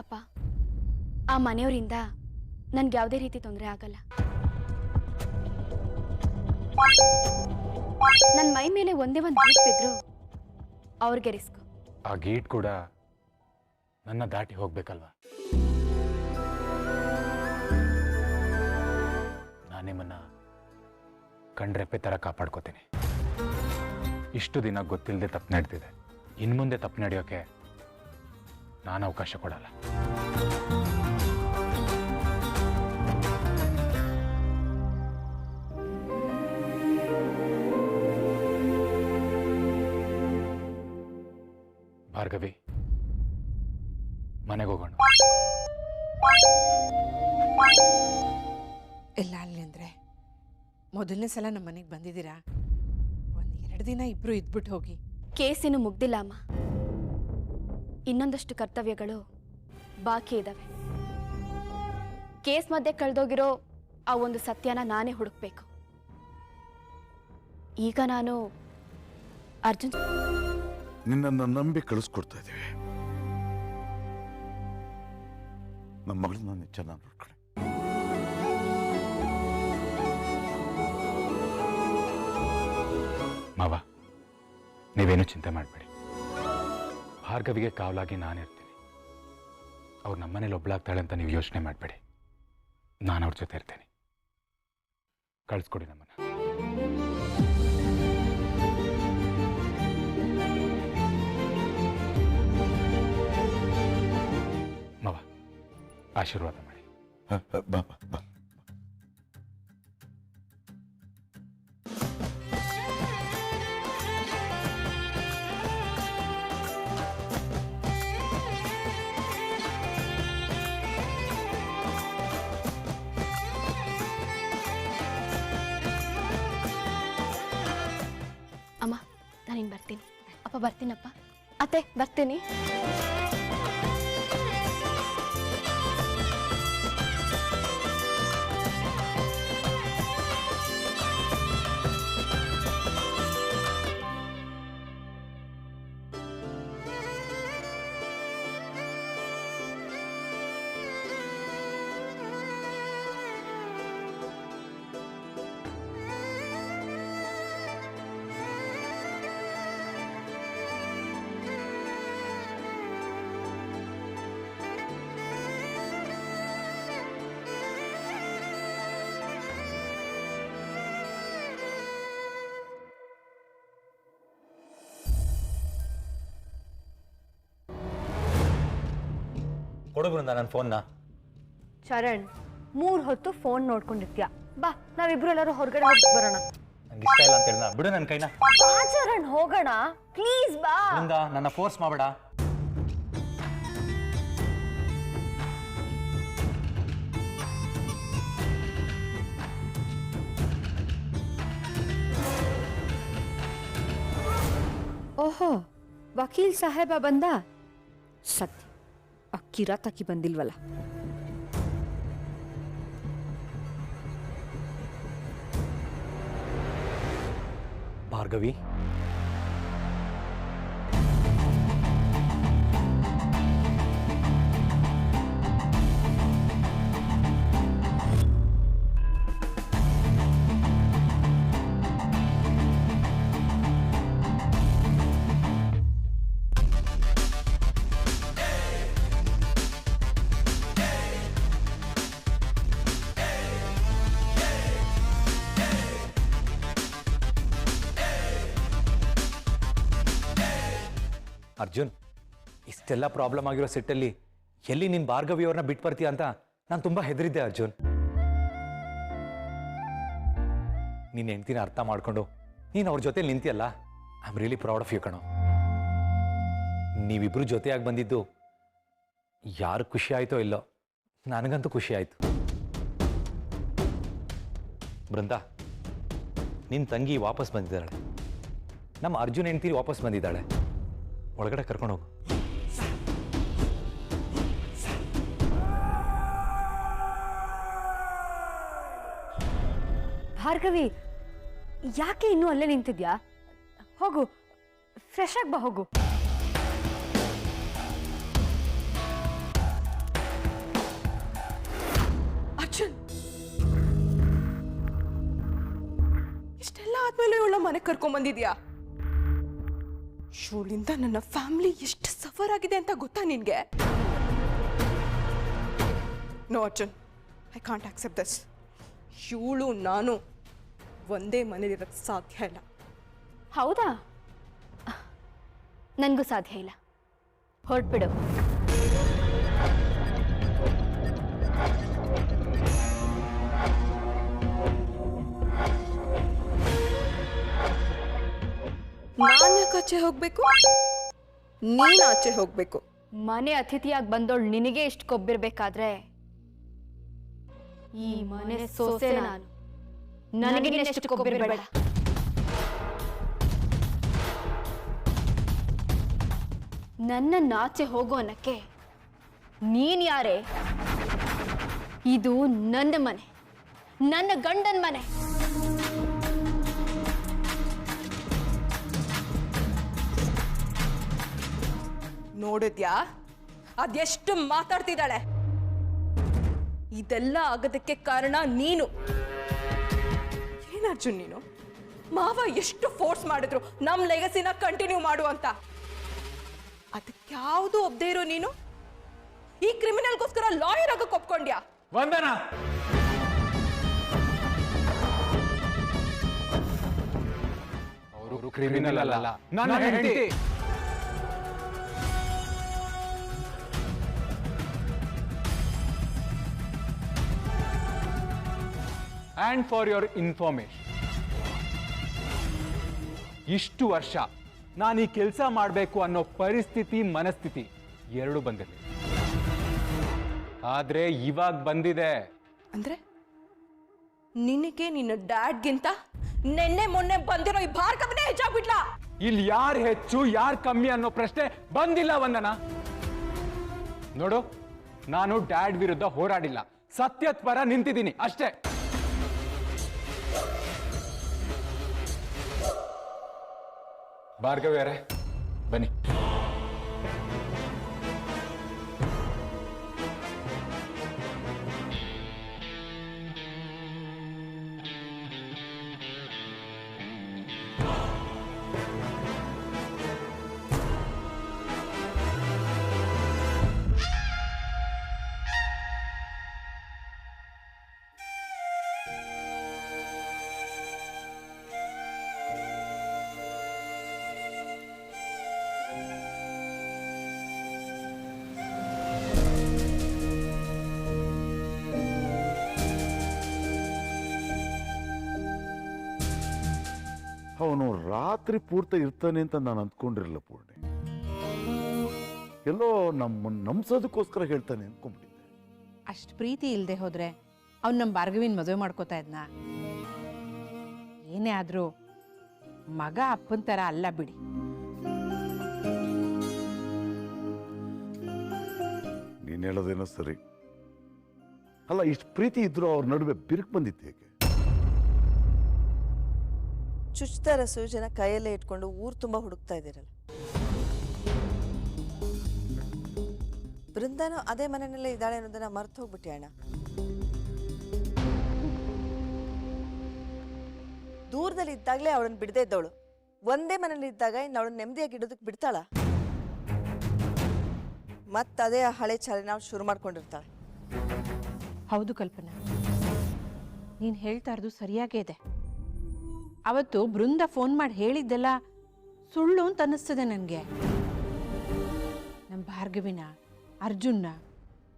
ಅಪ್ಪ, ಆ ಮನೆಯವರಿಂದ ನನ್ಗೆ ಯಾವುದೇ ರೀತಿ ತೊಂದರೆ ಆಗಲ್ಲ. ನನ್ನ ಮೈ ಮೇಲೆ ಒಂದೇ ಒಂದು ಗೀಟ್ ಬಿದ್ರು ಅವ್ರಿಗೆ ರಿಸ್ಕ್. ಆ ಗೇಟ್ ಕೂಡ ನನ್ನ ದಾಟಿ ಹೋಗ್ಬೇಕಲ್ವಾ? ನಾನು ನಿಮ್ಮನ್ನ ಕಣ್ರೆಪ್ಪೆ ಥರ ಕಾಪಾಡ್ಕೋತೀನಿ. ಇಷ್ಟು ದಿನ ಗೊತ್ತಿಲ್ಲದೆ ತಪ್ಪು ನಡೆದಿದೆ. ಇನ್ಮುಂದೆ ತಪ್ಪು ನಡೆಯೋಕೆ ನಾನು ಅವಕಾಶ ಕೊಡಲ್ಲ. ಭಾರ್ಗವಿ ಮನೆಗೆ ಹೋಗೋಣ. ಇಲ್ಲ ಅಲ್ಲಿ ಅಂದರೆ ಮೊದಲನೇ ಸಲ ನಮ್ಮ ಮನೆಗೆ ಬಂದಿದ್ದೀರಾ? ಒಂದು ಎರಡು ದಿನ ಇಬ್ಬರು ಇದ್ಬಿಟ್ಟು ಹೋಗಿ. ಕೇಸೇನು ಮುಗ್ದಿಲ್ಲ ಅಮ್ಮ. ಇನ್ನೊಂದಷ್ಟು ಕರ್ತವ್ಯಗಳು ಬಾಕಿ ಇದ್ದಾವೆ ಕೇಸ್ ಮಧ್ಯೆ ಕಳೆದೋಗಿರೋ ಆ ಒಂದು ಸತ್ಯನ ನಾನೇ ಹುಡುಕ್ಬೇಕು. ಈಗ ನಾನು ಅರ್ಜುನ್ ನಿನ್ನನ್ನು ನಂಬಿ ಕಳಿಸ್ಕೊಡ್ತಾ ಇದ್ದೀವಿ. ನಮ್ಮ ಮಗಳನ್ನ ಚೆನ್ನಾಗಿ ನೋಡ್ಕೊಳ್ಳಿ. ಮಾವ ನೀವೇನು ಚಿಂತೆ ಮಾಡಬೇಡಿ. ಭಾರ್ಗವಿಗೆ ಕಾವಲಾಗಿ ನಾನಿರ್ತೀನಿ. ಅವ್ರು ನಮ್ಮನೇಲಿ ಒಬ್ಳಾಗ್ತಾಳೆ ಅಂತ ನೀವು ಯೋಚನೆ ಮಾಡಬೇಡಿ. ನಾನು ಅವ್ರ ಜೊತೆ ಇರ್ತೀನಿ. ಕಳಿಸ್ಕೊಡಿ ನಮ್ಮನ್ನ. ಮವ, ಆಶೀರ್ವಾದ ಮಾಡಿ. ನಾನಿನ್ ಬರ್ತೀನಿ. ಅಪ್ಪ ಬರ್ತೀನಪ್ಪ. ಅತ್ತೆ ಬರ್ತೀನಿ. ಕೊಡು ಬೃಂದ ನನ್ನ ಫೋನ್ನ? ಚರಣ್ ಮೂರ್ ಹೊತ್ತು ಫೋನ್ ನೋಡ್ಕೊಂಡಿರ್ತೀಯ ಬಾ ನಾವಿಬ್ರು ಎಲ್ಲರೂ ಹೊರಗಡೆ ಹೋಗಿ ಬರೋಣ. ನಂಗೆ ಇಷ್ಟ ಇಲ್ಲ ಅಂತ ಹೇಳಿದ ಬಿಡು ನನ್ನ ಕೈನ. ಬಾ ಚರಣ್ ಹೋಗೋಣ. ಪ್ಲೀಸ್ ಬಾ. ಬೃಂದ ನನ್ನ ಫೋರ್ಸ್ ಮಾಡಬೇಡ. ಓಹೋ ವಕೀಲ್ ಸಾಹೇಬ ಬಂದ? ಸತ್ಯ. ಆ ಕಿರಾತಕಿ ಬಂದಿಲ್ವಲ್ಲ? ಭಾರ್ಗವಿ? ಅರ್ಜುನ್, ಇಷ್ಟೆಲ್ಲ ಪ್ರಾಬ್ಲಮ್ ಆಗಿರೋ ಸಿಟ್ಟಲ್ಲಿ ಎಲ್ಲಿ ನೀನು ಭಾರ್ಗವಿಯವ್ರನ್ನ ಬಿಟ್ಟು ಬರ್ತೀಯ ಅಂತ ನಾನು ತುಂಬಾ ಹೆದರಿದ್ದೆ ಅರ್ಜುನ್. ನಿನ್ನ ಹೆಂಡ್ತಿನ ಅರ್ಥ ಮಾಡ್ಕೊಂಡು ನೀನು ಅವ್ರ ಜೊತೆ ನಿಂತಿಯಲ್ಲ? I am really proud of you ಕಣೋ. ನೀವಿಬ್ರು ಜೊತೆಯಾಗಿ ಬಂದಿದ್ದು ಯಾರು ಖುಷಿ ಆಯ್ತೋ ಇಲ್ಲೋ, ನನಗಂತೂ ಖುಷಿ ಆಯ್ತು. ಬೃಂದ ನಿನ್ನ ತಂಗಿ ವಾಪಸ್ ಬಂದಿದ್ದಾಳೆ. ನಮ್ಮ ಅರ್ಜುನ್ ಹೆಂಡ್ತಿ ವಾಪಸ್ ಬಂದಿದ್ದಾಳೆ. ಒಳಗಡೆ ಕರ್ಕೊಂಡೋಗು ಭಾರ್ಗವಿ ಯಾಕೆ ಇನ್ನೂ ಅಲ್ಲೇ ನಿಂತಿದ್ಯಾ? ಹೋಗು ಫ್ರೆಶ್ ಆಗಿ ಬಾ ಹೋಗು. ಅರ್ಜುನ್! ಇಷ್ಟೆಲ್ಲ ಆದ್ಮೇಲೆ ಇವಳ ಮನೆಗೆ ಕರ್ಕೊಂಡ್ ಬಂದಿದ್ಯಾ ಇವಳಿಂದ ನನ್ನ ಫ್ಯಾಮಿಲಿ ಎಷ್ಟು ಸಫರ್ ಆಗಿದೆ ಅಂತ ಗೊತ್ತಾ ನಿನ್ಗೆ? No Arjun I can't accept this ಶೂಳು, ನಾನು ಒಂದೇ ಮನೇಲಿರೋಕ್ಕೆ ಸಾಧ್ಯ ಇಲ್ಲ. ಹೌದಾ? ನನಗೂ ಸಾಧ್ಯ ಇಲ್ಲ. ಹೊರಟ್ಬಿಡು. ಆಚೆ ಹೋಗ್ಬೇಕು? ನೀನ್ ಆಚೆ ಹೋಗ್ಬೇಕು. ಮನೆ ಅತಿಥಿಯಾಗಿ ಬಂದೋಳ್ ನಿನಗೆ ಇಷ್ಟು ಕೊಬ್ಬಿರ್ಬೇಕಾದ್ರೆ? ಈ ಮನೆ ಸೋಸೆ ನಾನು. ನನಗೆ ನೀನೆಷ್ಟು ಕೊಬ್ಬಿರ್ಬೇಡ. ನನ್ನ ನಾಚೆ ಹೋಗೋ ಅನ್ನಕ್ಕೆ ನೀನ್ ಯಾರೇ? ಇದು ನನ್ನ ಮನೆ. ನನ್ನ ಗಂಡನ ಮನೆ. ನೋಡಿದ್ಯಾ? ಅದೆಷ್ಟು ಮಾತಾಡ್ತಿದ್ದಾಳೆ? ಇದೆಲ್ಲ ಆಗೋದಕ್ಕೆ ಕಾರಣ ನೀನು. ಏನರ್ಜುನ್ ಅರ್ಜುನ್ ನೀನು? ಮಾವ ಎಷ್ಟು ಫೋರ್ಸ್ ಮಾಡಿದ್ರು ನಮ್ಮ ಲೆಗಸಿನ ಕಂಟಿನ್ಯೂ ಮಾಡು ಅಂತ. ಅದಕ್ಯಾವುದು ಒಬ್ದೇ ಇರೋ ನೀನು? ಈ ಕ್ರಿಮಿನಲ್ಗೋಸ್ಕರ ಲಾಯರ್ ಆಗಕ್ಕೆ ಒಪ್ಕೊಂಡ್ಯಾ? ವಂದನ. ಅವರು ಕ್ರಿಮಿನಲ್ ಅಲ್ಲ. ನಾನು ಹೆಂಡತಿ. ಆ್ಯಂಡ್ ಫಾರ್ ಯುವರ್ ಇನ್ಫಾರ್ಮೇಶನ್ ಇಷ್ಟು ವರ್ಷ ನಾನು ಈ ಕೆಲಸ ಮಾಡಬೇಕು ಅನ್ನೋ ಪರಿಸ್ಥಿತಿ ಮನಸ್ಥಿತಿ ಎರಡು ಬಂದಿದೆ ಆದ್ರೆ ಇವಾಗ ಬಂದಿದೆ. ಅಂದ್ರೆ? ನಿನಗೆ ನಿನ್ನ ಡ್ಯಾಡ್ಗಿಂತ ನೆನ್ನೆ ಮೊನ್ನೆ ಬಂದಿರೋ ಈ ಭಾರ್ಗವನೇ ಹೆಚ್ಚಾಗ್ಬಿಡ್ಲಾ ಇಲ್ಲಿ ಯಾರು ಹೆಚ್ಚು ಯಾರು ಕಮ್ಮಿ ಅನ್ನೋ ಪ್ರಶ್ನೆ ಬಂದಿಲ್ಲ ವಂದನ ನೋಡು ನಾನು ಡ್ಯಾಡ್ ವಿರುದ್ಧ ಹೋರಾಡಿಲ್ಲ. ಸತ್ಯದ ಪರ ನಿಂತಿದ್ದೀನಿ ಅಷ್ಟೇ. ಭಾರ್ಗವ್ಯಾರೇ ಬನ್ನಿ. ಅವನು ರಾತ್ರಿ ಪೂರ್ತಿ ಇರ್ತಾನೆ ಅಂತ ನಾನು ಅಂದ್ಕೊಂಡಿರಲಿಲ್ಲ ಪೂರ್ಣಿ. ಎಲ್ಲೋ ನಮ್ಮನ್ನು ನಂಬಿಸೋದಕ್ಕೋಸ್ಕರ ಹೇಳ್ತಾನೆ ಅಂದ್ಕೊಂಡ್ಬಿಟ್ಟಿದ್ದೆ. ಅಷ್ಟು ಪ್ರೀತಿ ಇಲ್ಲದೆ ಹೋದ್ರೆ ಅವ್ನು ನಮ್ಮ ಭಾರ್ಗವಿನ ಮದುವೆ ಮಾಡ್ಕೋತಾ ಇದ್ನ? ಏನೇ ಆದರೂ ಮಗ ಅಪ್ಪನ ಥರ ಅಲ್ಲ ಬಿಡಿ. ನೀನು ಹೇಳೋದೇನೋ ಸರಿ. ಅಲ್ಲ ಇಷ್ಟು ಪ್ರೀತಿ ಇದ್ರೂ ಅವ್ರ ನಡುವೆ ಬಿರುಕು ಬಂದಿತ್ತು ಹೇಗೆ? ಚುಚ್ತಾರ ಸೂಜನ ಕೈಯಲ್ಲೇ ಇಟ್ಕೊಂಡು ಊರು ತುಂಬ ಹುಡುಕ್ತಾ ಇದ್ದೀರಲ್ಲ. ಬೃಂದಾನು ಅದೇ ಮನೆಯಲ್ಲೇ ಇದ್ದಾಳೆ ಅನ್ನೋದನ್ನ ಮರ್ತು ಹೋಗ್ಬಿಟ್ಟೆ ಅಣ್ಣ. ದೂರದಲ್ಲಿ ಇದ್ದಾಗಲೇ ಅವಳನ್ನ ಬಿಡದೇ ಇದ್ದವಳು. ಒಂದೇ ಮನೇಲಿ ಇದ್ದಾಗ ಇನ್ನು ಅವಳನ್ನ ನೆಮ್ಮದಿಯಾಗಿ ಇಡೋದಕ್ಕೆ ಬಿಡ್ತಾಳ? ಮತ್ತದೇ ಆ ಹಳೆ ಚಾಲೆ ನಾವು ಶುರು ಮಾಡ್ಕೊಂಡಿರ್ತಾಳೆ. ಹೌದು ಕಲ್ಪನಾ. ನೀನು ಹೇಳ್ತಾ ಇರೋದು ಸರಿಯಾಗೇ ಇದೆ. ಅವತ್ತು ಬೃಂದ ಫೋನ್ ಮಾಡಿ ಹೇಳಿದ್ದೆಲ್ಲ ಸುಳ್ಳು ಅಂತ ಅನ್ನಿಸ್ತದೆ ನನಗೆ. ನಮ್ಮ ಭಾರ್ಗವಿನ ಅರ್ಜುನ್ನ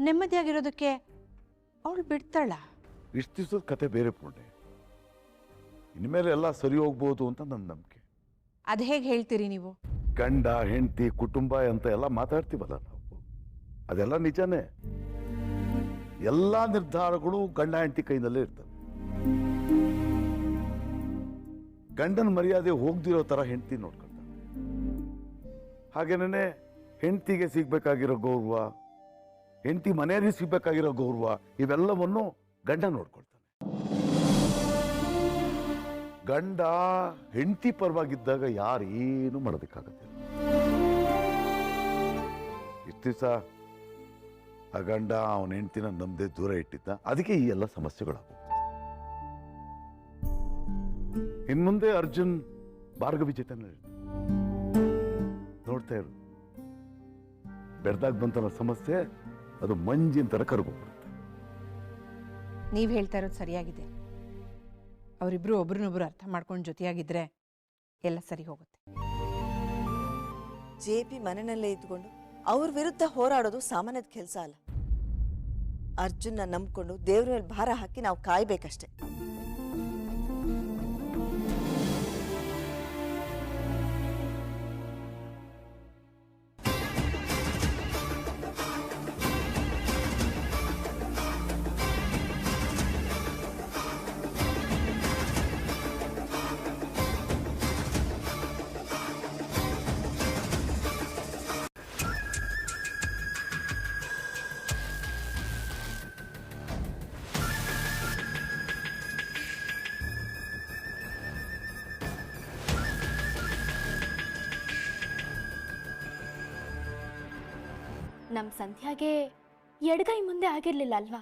ನೆಮ್ಮದಿಯಾಗಿರೋದಕ್ಕೆ ಅವಳು ಬಿಡ್ತಾಳ. ಇಷ್ಟು ದಿವಸದ ಕತೆ ಬೇರೆ ಪೂರ್ಣಿ ಇನ್ಮೇಲೆ ಎಲ್ಲ ಸರಿ ಹೋಗ್ಬೋದು ಅಂತ ನನ್ನ ನಂಬಿಕೆ. ಅದು ಹೇಗೆ ಹೇಳ್ತೀರಿ ನೀವು? ಗಂಡ ಹೆಂಡತಿ ಕುಟುಂಬ ಅಂತ ಎಲ್ಲ ಮಾತಾಡ್ತೀವಲ್ಲ ನಾವು. ಅದೆಲ್ಲ ನಿಜಾನೇ. ಎಲ್ಲ ನಿರ್ಧಾರಗಳು ಗಂಡ ಹೆಂಡತಿ ಕೈನಲ್ಲೇ ಇರ್ತವೆ. ಗಂಡನ ಮರ್ಯಾದೆ ಹೋಗ್ದಿರೋ ಥರ ಹೆಂಡತಿ ನೋಡ್ಕೊಳ್ತಾಳೆ. ಹಾಗೇನೇ ಹೆಂಡತಿಗೆ ಸಿಗ್ಬೇಕಾಗಿರೋ ಗೌರವ, ಹೆಂಡತಿ ಮನೆಯಲ್ಲಿ ಸಿಗ್ಬೇಕಾಗಿರೋ ಗೌರವ, ಇವೆಲ್ಲವನ್ನು ಗಂಡ ನೋಡ್ಕೊಳ್ತಾನೆ. ಗಂಡ ಹೆಂಡತಿ ಪರವಾಗಿದ್ದಾಗ ಯಾರೇನು ಮಾಡೋದಕ್ಕಾಗತ್ತೆ ಇಷ್ಟು ದಿವಸ ಆ ಗಂಡ ಅವನ ಹೆಂಡತಿನ ನಮ್ದೇ ದೂರ ಇಟ್ಟಿದ್ದ. ಅದಕ್ಕೆ ಈ ಎಲ್ಲ ಸಮಸ್ಯೆಗಳಾಗುತ್ತೆ ಇನ್ಮುಂದೆ ಅರ್ಜುನ್ ಭಾರ್ಗವಿ ಜೊತೆ ನೋಡ್ತಾ ಇರು. ಬೆಡ್ದಾಗ ಬಂತಲ್ಲ ಸಮಸ್ಯೆ ಅದು ಮಂಜಿನ ಥರ ಕರ್ಗೋಗ್ಬಿಡುತ್ತೆ ನೀವು ಹೇಳ್ತಾ ಇರೋದು ಸರಿಯಾಗಿದೆ. ಅವರಿಬ್ರು ಒಬ್ರನ್ನೊಬ್ರು ಅರ್ಥ ಮಾಡ್ಕೊಂಡು ಜೊತೆಯಾಗಿದ್ರೆ ಎಲ್ಲ ಸರಿ ಹೋಗುತ್ತೆ. ಜೆ ಪಿ ಮನೆಯಲ್ಲೇ ಇದ್ಕೊಂಡು ಅವ್ರ ವಿರುದ್ಧ ಹೋರಾಡೋದು ಸಾಮಾನ್ಯದ ಕೆಲಸ ಅಲ್ಲ. ಅರ್ಜುನ್ನ ನಂಬ್ಕೊಂಡು ದೇವ್ರ ಮೇಲೆ ಭಾರ ಹಾಕಿ ನಾವು ಕಾಯ್ಬೇಕಷ್ಟೆ. ನಮ್ಮ ಸಂಧ್ಯಾಗೆ ಎಡಗೈ ಮುಂದೆ ಆಗಿರ್ಲಿಲ್ಲ ಅಲ್ವಾ?